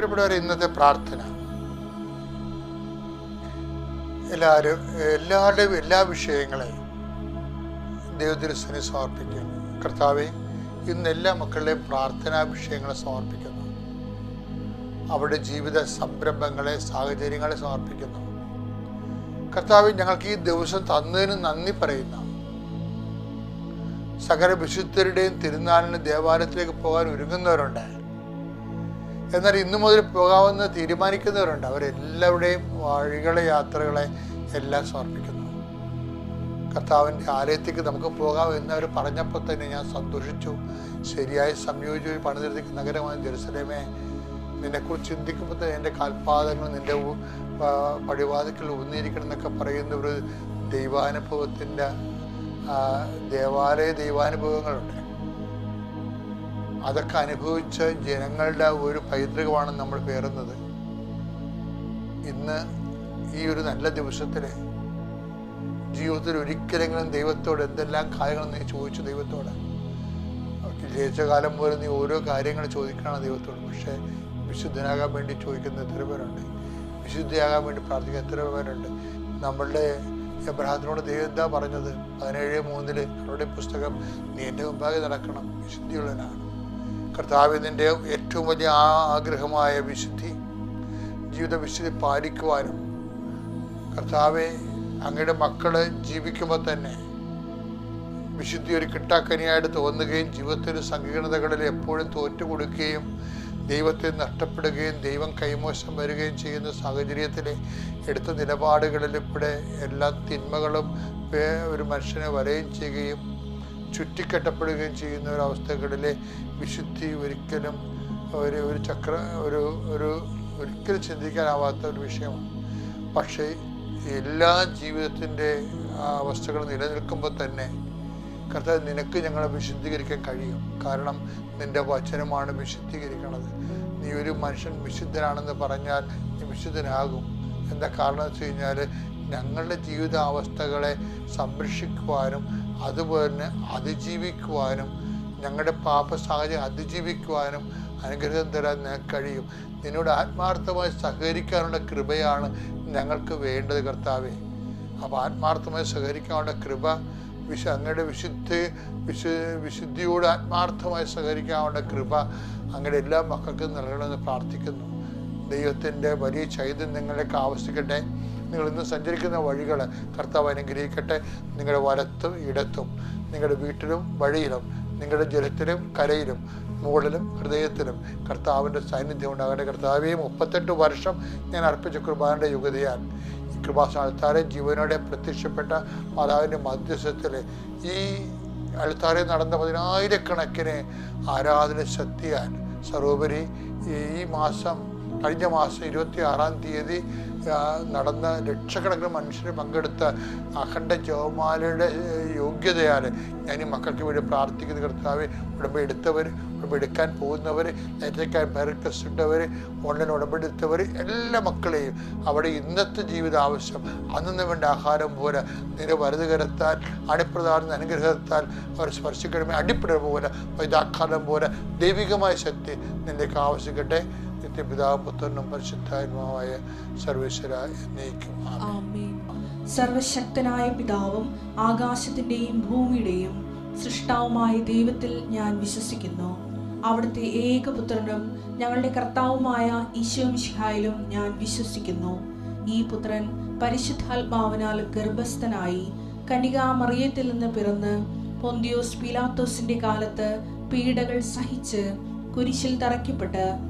പ്രിയപ്പെട്ടവരെ ഇന്നത്തെ പ്രാർത്ഥന. എല്ലാവരും എല്ലാവരുടെയും എല്ലാ വിഷയങ്ങളെയും ദൈവത്തിരുസനെ സമർപ്പിക്കുന്നു കർത്താവെ ഇന്ന് എല്ലാ മക്കളുടെയും പ്രാർത്ഥനാ വിഷയങ്ങളെ സമർപ്പിക്കുന്നു. അവരുടെ ജീവിത സംരംഭങ്ങളെ സാഹചര്യങ്ങളെ സമർപ്പിക്കുന്നു. കർത്താവ് ഞങ്ങൾക്ക് ഈ ദിവസം തന്നതിന് നന്ദി പറയുന്ന. സകല വിശുദ്ധരുടെയും തിരുനാളിന് ദേവാലയത്തിലേക്ക് പോകാൻ ഒരുങ്ങുന്നവരുണ്ട്. എന്നാൽ ഇന്നു മുതൽ പോകാമെന്ന് തീരുമാനിക്കുന്നവരുണ്ട്. അവരെല്ലാവരുടെയും വഴികളെ യാത്രകളെ എല്ലാം സമർപ്പിക്കുന്നു. കർത്താവിന്റെ ആലയത്തേക്ക് നമുക്ക് പോകാം എന്നവർ പറഞ്ഞപ്പോൾ തന്നെ ഞാൻ സന്തോഷിച്ചു. ശരിയായി സംയോജിച്ച് പണിതിരുത്തിക്കുന്ന നഗരമായ ജെറുസലേമേ നിന്നെക്കുറിച്ച് ചിന്തിക്കുമ്പോൾ തന്നെ എന്റെ കാൽപാദങ്ങൾ നിന്റെ പടിവാതിക്കൽ ഊന്നിയിരിക്കണം എന്നൊക്കെ പറയുന്ന ഒരു ദൈവാനുഭവത്തിന്റെ ദേവാലയ ദൈവാനുഭവങ്ങളുണ്ട്. അതൊക്കെ അനുഭവിച്ച ജനങ്ങളുടെ ഒരു പൈതൃകമാണ് നമ്മൾ പേറുന്നത്. ഇന്ന് ഈ ഒരു നല്ല ദിവസത്തിൽ ജീവിതത്തിൽ ഒരിക്കലെങ്കിലും ദൈവത്തോട് എന്തെല്ലാം കാര്യങ്ങൾ നീ ചോദിച്ചു ദൈവത്തോട്? ജയിച്ച കാലം പോലെ നീ ഓരോ കാര്യങ്ങൾ ചോദിക്കണം ദൈവത്തോട്. പക്ഷേ വിശുദ്ധനാകാൻ വേണ്ടി ചോദിക്കുന്ന എത്ര പേരുണ്ട്? വിശുദ്ധിയാകാൻ വേണ്ടി പ്രാർത്ഥിക്കുന്ന എത്ര പേരുണ്ട്? നമ്മളുടെ എബ്രഹാത്തിനോട് ദൈവം എന്താ പറഞ്ഞത്? പതിനേഴ് മൂന്നിൽ അവരുടെ പുസ്തകം നീ എന്റെ മുമ്പാകെ നടക്കണം. വിശുദ്ധിയുള്ളവനാണ്. കർത്താവ് നിന്റെ ഏറ്റവും വലിയ ആഗ്രഹമായ വിശുദ്ധി ജീവിത വിശുദ്ധി പാലിക്കുവാനും കർത്താവെ അങ്ങയുടെ മക്കൾ ജീവിക്കുമ്പോൾ തന്നെ വിശുദ്ധി ഒരു കിട്ടാക്കനിയായിട്ട് തോന്നുകയും ജീവിതത്തിന്റെ സങ്കീർണതകളിൽ എപ്പോഴും തോറ്റു കൊടുക്കുകയും ദൈവത്തെ നഷ്ടപ്പെടുകയും ദൈവം കൈമോശം വരികയും ചെയ്യുന്ന സാഹചര്യത്തിൽ എടുത്ത നിലപാടുകളിൽ ഇവിടെ എല്ലാ തിന്മകളും ഒരു മനുഷ്യനെ വലയം ചെയ്യുകയും ചുറ്റിക്കെട്ടപ്പെടുകയും ചെയ്യുന്ന ഒരു അവസ്ഥകളിലെ വിശുദ്ധി ഒരിക്കലും ഒരു ഒരു ചക്ര ഒരു ഒരു ഒരിക്കലും ചിന്തിക്കാനാവാത്ത ഒരു വിഷയമാണ്. പക്ഷേ എല്ലാ ജീവിതത്തിന്റെ അവസ്ഥകൾ നിലനിൽക്കുമ്പോൾ തന്നെ കർത്താവ് നിനക്ക് ഞങ്ങളെ വിശുദ്ധീകരിക്കാൻ കഴിയും. കാരണം നിന്റെ വചനമാണ് വിശുദ്ധീകരിക്കുന്നത് നീ ഒരു മനുഷ്യൻ വിശുദ്ധനാണെന്ന് പറഞ്ഞാൽ നീ വിശുദ്ധനാകും. എന്താ കാരണം വെച്ച് കഴിഞ്ഞാൽ ഞങ്ങളുടെ ജീവിതാവസ്ഥകളെ സംരക്ഷിക്കുവാനും അതുപോലെ അതിജീവിക്കുവാനും ഞങ്ങളുടെ പാപ സാഹചര്യം അതിജീവിക്കുവാനും അനുഗ്രഹം തരാൻ നിനക്ക് കഴിയും. നിന്നോട് ആത്മാർത്ഥമായി സഹകരിക്കാനുള്ള കൃപയാണ് ഞങ്ങൾക്ക് വേണ്ടത് കർത്താവേ. അപ്പോൾ ആത്മാർത്ഥമായി സഹകരിക്കാനുള്ള കൃപ വിശ അങ്ങയുടെ വിശുദ്ധി വിശു വിശുദ്ധിയോട് ആത്മാർത്ഥമായി സഹകരിക്കാനുള്ള കൃപ അങ്ങയുടെ എല്ലാ മക്കൾക്കും നൽകണമെന്ന് പ്രാർത്ഥിക്കുന്നു. ദൈവത്തിന്റെ വലിയ ചൈതന്യങ്ങളിലേക്ക് ആവശ്യിക്കട്ടെ നിങ്ങൾ ഇന്ന് സഞ്ചരിക്കുന്ന വഴികൾ കർത്താവ് അനുഗ്രഹിക്കട്ടെ. നിങ്ങളുടെ വലത്തും ഇടത്തും നിങ്ങളുടെ വീട്ടിലും വഴിയിലും നിങ്ങളുടെ ജലത്തിലും കരയിലും മുകളിലും ഹൃദയത്തിലും കർത്താവിന്റെ സാന്നിധ്യം ഉണ്ടാകട്ടെ. കർത്താവേ മുപ്പത്തെട്ട് വർഷം ഞാൻ അർപ്പിച്ച കുർബാനയുടെ യുഗതയാൽ ഈ കൃപാസ്ഥാനത്താരെ ജീവനോടെ പ്രത്യക്ഷപ്പെട്ട മാതാവിന്റെ മധ്യസ്ഥത്തിൽ ഈ അൾത്താരെ നടന്ന പതിനായിരക്കണക്കിന് ആരാധന ശക്തിയാൽ സർവോപരി ഈ മാസം കഴിഞ്ഞ മാസം ഇരുപത്തി ആറാം തീയതി നടന്ന ലക്ഷക്കണക്കിന് മനുഷ്യർ പങ്കെടുത്ത അഖണ്ഡ ജോമാലയുടെ യോഗ്യതയാൽ ഞാൻ ഈ മക്കൾക്ക് വേണ്ടി പ്രാർത്ഥിക്കുന്ന കർത്താവ്. ഉടമ്പടി എടുത്തവർ ഉടമ്പടി എടുക്കാൻ പോകുന്നവർ നേരത്തേക്കാൻ പേരക്ടസ് ഇട്ടവർ ഓൺലൈൻ ഉടമ്പെടുത്തവർ എല്ലാ മക്കളെയും അവിടെ ഇന്നത്തെ ജീവിത ആവശ്യം അന്നു വേണ്ട ആഹാരം പോലെ നിന്റെ വലുത് കരത്താൽ അടിപ്രധാന അനുഗ്രഹത്താൽ അവർ സ്പർശിക്കണമേ. അടിപ്പിട പോലെ വൈദാഘാതം പോലെ ദൈവികമായ ശക്തി നിന്റെ ആവശ്യിക്കട്ടെ നിത്യപിതാവ് പുത്രനും പരിശുദ്ധാത്മാവായ സർവേശ്വര എന്നേക്കും. സർവശക്തനായ പിതാവും ആകാശത്തിന്റെയും ഭൂമിയുടെയും സൃഷ്ടാവുമായ ദൈവത്തിൽ ഞാൻ വിശ്വസിക്കുന്നു. അവിടുത്തെ ഏകപുത്രനും ഞങ്ങളുടെ കർത്താവുമായ ഈശോ മിശിഹായിലും ഞാൻ വിശ്വസിക്കുന്നു. ഈ പുത്രൻ പരിശുദ്ധാത്മാവിനാൽ ഗർഭസ്ഥനായി കനികാമറിയത്തിൽ നിന്ന് പിറന്ന് പൊന്തിയോസ് പിലാത്തോസിന്റെ കാലത്ത് പീഡകൾ സഹിച്ച് കുരിശിൽ തറയ്ക്കപ്പെട്ട്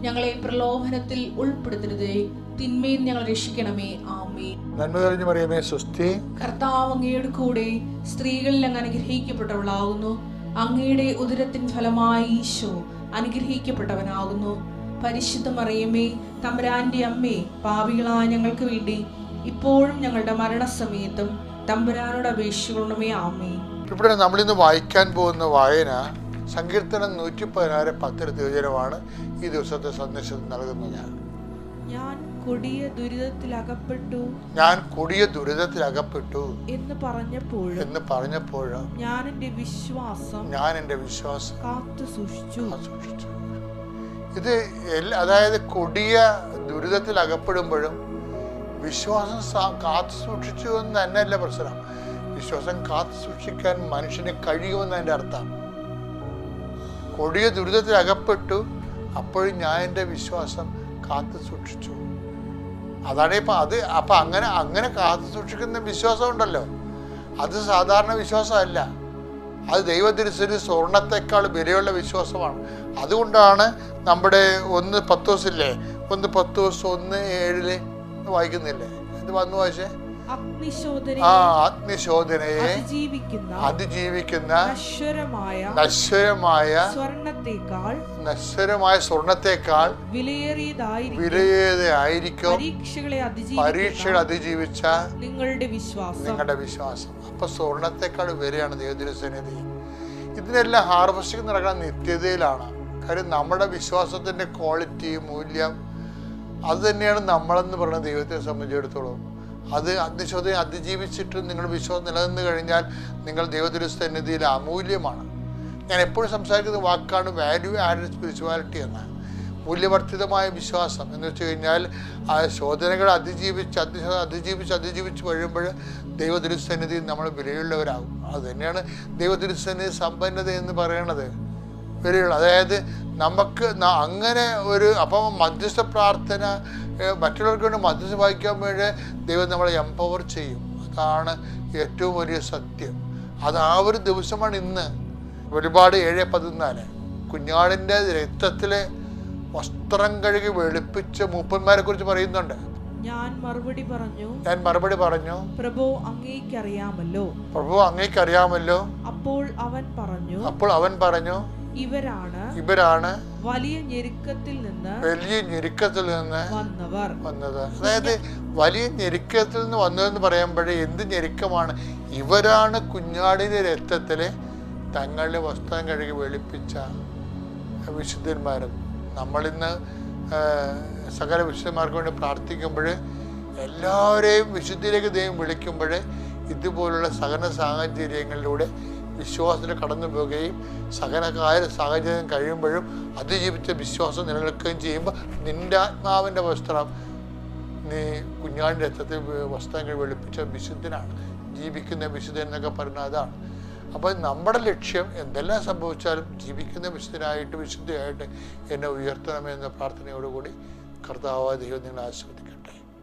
ഞങ്ങളെ പ്രലോഭനത്തിൽ ഉൾപ്പെടുത്തരുതേ. തിന്മയിൽ ഞങ്ങൾ രക്ഷിക്കണമേ. ആമേ നന്മ തെളിഞ്ഞു പറയുമേ സ്വസ്തി. കർത്താവ് അങ്ങയുടെ കൂടെ സ്ത്രീകളിൽ അങ്ങ് അനുഗ്രഹിക്കപ്പെട്ടവളാകുന്നു. അങ്ങയുടെ ഉദരത്തിൻ ഫലമായി ഈശോ അനുഗ്രഹിക്കപ്പെട്ടവനാകുന്നു. പരിശുദ്ധ മറിയമേ തമ്പുരാന്റെ അമ്മേ പാവികളായ ഞങ്ങൾക്ക് വേണ്ടി ഇപ്പോഴും ഞങ്ങളുടെ മരണസമയത്തും തമ്പുരാനോട് അപേക്ഷിക്കണമേ. ആമേ ഇവിടെ നമ്മളിന്ന് വായിക്കാൻ പോകുന്ന വായന സങ്കീർത്തനം നൂറ്റി പതിനാറ് പത്തിന് തിരുവചനമാണ് ഈ ദിവസത്തെ സന്ദേശം നൽകുന്നത്. ഞാൻ കൊടിയ ദുരിതത്തിൽ അകപ്പെട്ടു ഞാൻ കൊടിയ ദുരിതത്തിൽ അകപ്പെട്ടു എന്ന് പറഞ്ഞപ്പോൾ എന്ന് പറഞ്ഞപ്പോൾ ഞാൻ എന്റെ വിശ്വാസം ഞാൻ എന്റെ വിശ്വാസം കാത്തു സൂക്ഷിച്ചു. സൂക്ഷിച്ചു. ഇത് അതായത് കൊടിയ ദുരിതത്തിൽ അകപ്പെടുമ്പോഴും വിശ്വാസം കാത്തു സൂക്ഷിച്ചു എന്ന് തന്നെയല്ല പ്രശ്നം. വിശ്വാസം കാത്തു സൂക്ഷിക്കാൻ മനുഷ്യന് കഴിയുമെന്ന് അതിന്റെ അർത്ഥം. കൊടിയ ദുരിതത്തിൽ അകപ്പെട്ടു അപ്പോഴും ഞാൻ എന്റെ വിശ്വാസം കാത്തു സൂക്ഷിച്ചു. അതാണ് ഇപ്പം അത് അപ്പം അങ്ങനെ അങ്ങനെ കാത്തു സൂക്ഷിക്കുന്ന വിശ്വാസം ഉണ്ടല്ലോ അത് സാധാരണ വിശ്വാസമല്ല. അത് ദൈവത്തിരിച്ചൊരു സ്വർണത്തെക്കാൾ വിലയുള്ള വിശ്വാസമാണ്. അതുകൊണ്ടാണ് നമ്മുടെ ഒന്ന് പത്ത് ദിവസമില്ലേ ഒന്ന് പത്ത് ദിവസം ഒന്ന് ഏഴിൽ വായിക്കുന്നില്ലേ? ഇത് വന്നു വായിച്ചേ? ആ ആത്മശോധനയെ അതിജീവിക്കുന്ന നശ്വരമായ സ്വർണത്തേക്കാൾ നശ്വരമായ സ്വർണത്തെക്കാൾ വിലയേറിയതായിരിക്കും. പരീക്ഷകൾ അതിജീവിച്ച നിങ്ങളുടെ വിശ്വാസം. നിങ്ങളുടെ വിശ്വാസം. അപ്പൊ സ്വർണത്തെക്കാൾ വിലയാണ് ദൈവത്തിരുസന്നിധി ഇതിനെല്ലാം ഹാർവസ്റ്റിംഗ് നടക്കുന്ന നിത്യതയിലാണ്. കാര്യം നമ്മുടെ വിശ്വാസത്തിന്റെ ക്വാളിറ്റി മൂല്യം അത് തന്നെയാണ് നമ്മളെന്ന് പറയുന്ന ദൈവത്തെ സംബന്ധിച്ചിടത്തോളം. അത് അഗ്നിശോധന അതിജീവിച്ചിട്ട് നിങ്ങളുടെ വിശ്വാസം നിലനിന്ന് കഴിഞ്ഞാൽ നിങ്ങൾ ദൈവത്തിരുസന്നിധിയിൽ അമൂല്യമാണ്. ഞാൻ എപ്പോഴും സംസാരിക്കുന്ന വാക്കാണ് വാല്യൂ ആഡഡ് സ്പിരിച്വാലിറ്റി എന്ന്. മൂല്യവർദ്ധിതമായ വിശ്വാസം എന്ന് വെച്ച് കഴിഞ്ഞാൽ ആ ശോധനകൾ അതിജീവിച്ച് അതി അതിജീവിച്ച് അതിജീവിച്ച് കഴിയുമ്പോൾ ദൈവതിരുസന്നിധി നമ്മൾ വിലയുള്ളവരാകും. അത് തന്നെയാണ് ദൈവതിരുസന്നിധി സമ്പന്നത എന്ന് പറയണത്. വിലയുള്ള അതായത് നമുക്ക് അങ്ങനെ ഒരു അപ്പം മധ്യസ്ഥ പ്രാർത്ഥന മറ്റുള്ളവർക്ക് വേണ്ടി മധ്യസ്ഥ വായിക്കാൻ വേണ്ടി ദൈവം നമ്മളെ എംപവർ ചെയ്യും. അതാണ് ഏറ്റവും വലിയ സത്യം. അത് ആ ഒരു ദിവസമാണ് ഇന്ന്. ഒരുപാട് ഏഴ് പതിനാല്. കുഞ്ഞാടിന്റെ രക്തത്തിലെ വസ്ത്രം കഴുകി വെളുപ്പിച്ച മൂപ്പന്മാരെ കുറിച്ച് പറയുന്നുണ്ട്. ഞാൻ മറുപടി പറഞ്ഞു. ഞാൻ മറുപടി പറഞ്ഞു. പ്രഭു അങ്ങേക്കറിയാമല്ലോ. പ്രഭു അങ്ങേക്കറിയാമല്ലോ. അപ്പോൾ അവൻ പറഞ്ഞു. അപ്പോൾ അവൻ പറഞ്ഞു. ഇവരാണ് ഇവരാണ് വലിയ ഞെരുക്കത്തിൽ നിന്ന് വലിയ ഞെരുക്കത്തിൽ നിന്ന് വന്നവർ. വന്നത്. അതായത് വലിയ ഞെരുക്കത്തിൽ നിന്ന് വന്നതെന്ന് പറയുമ്പോഴേ എന്ത് ഞെരുക്കമാണ്? ഇവരാണ് കുഞ്ഞാടിന്റെ രക്തത്തിലെ തങ്ങളുടെ വസ്ത്രം കഴുകി വെളുപ്പിച്ച വിശുദ്ധന്മാരും. നമ്മളിന്ന് സകല വിശുദ്ധന്മാർക്ക് വേണ്ടി പ്രാർത്ഥിക്കുമ്പോൾ എല്ലാവരെയും വിശുദ്ധിയിലേക്ക് ദൈവം വിളിക്കുമ്പോൾ ഇതുപോലുള്ള സഹന സാഹചര്യങ്ങളിലൂടെ വിശ്വാസത്തിൽ കടന്നു പോവുകയും സകലകാല സാഹചര്യം കഴിയുമ്പോഴും അതിജീവിച്ച വിശ്വാസം നിലനിൽക്കുകയും ചെയ്യുമ്പോൾ നിന്റെ ആത്മാവിന്റെ വസ്ത്രം നീ കുഞ്ഞാടിന്റെ രക്തത്തിൽ വസ്ത്രം വസ്ത്രങ്ങൾ വെളുപ്പിച്ച വിശുദ്ധനാണ്. ജീവിക്കുന്ന വിശുദ്ധൻ എന്നൊക്കെ പറയുന്നത് അതാണ്. അപ്പോൾ നമ്മുടെ ലക്ഷ്യം എന്തെല്ലാം സംഭവിച്ചാലും ജീവിക്കുന്ന വിശുദ്ധനായിട്ട് വിശുദ്ധയായിട്ട് എന്നെ ഉയർത്തണമെന്ന പ്രാർത്ഥനയോടുകൂടി കർത്താവായ ദൈവം നിങ്ങളെ ആസ്വദിക്കും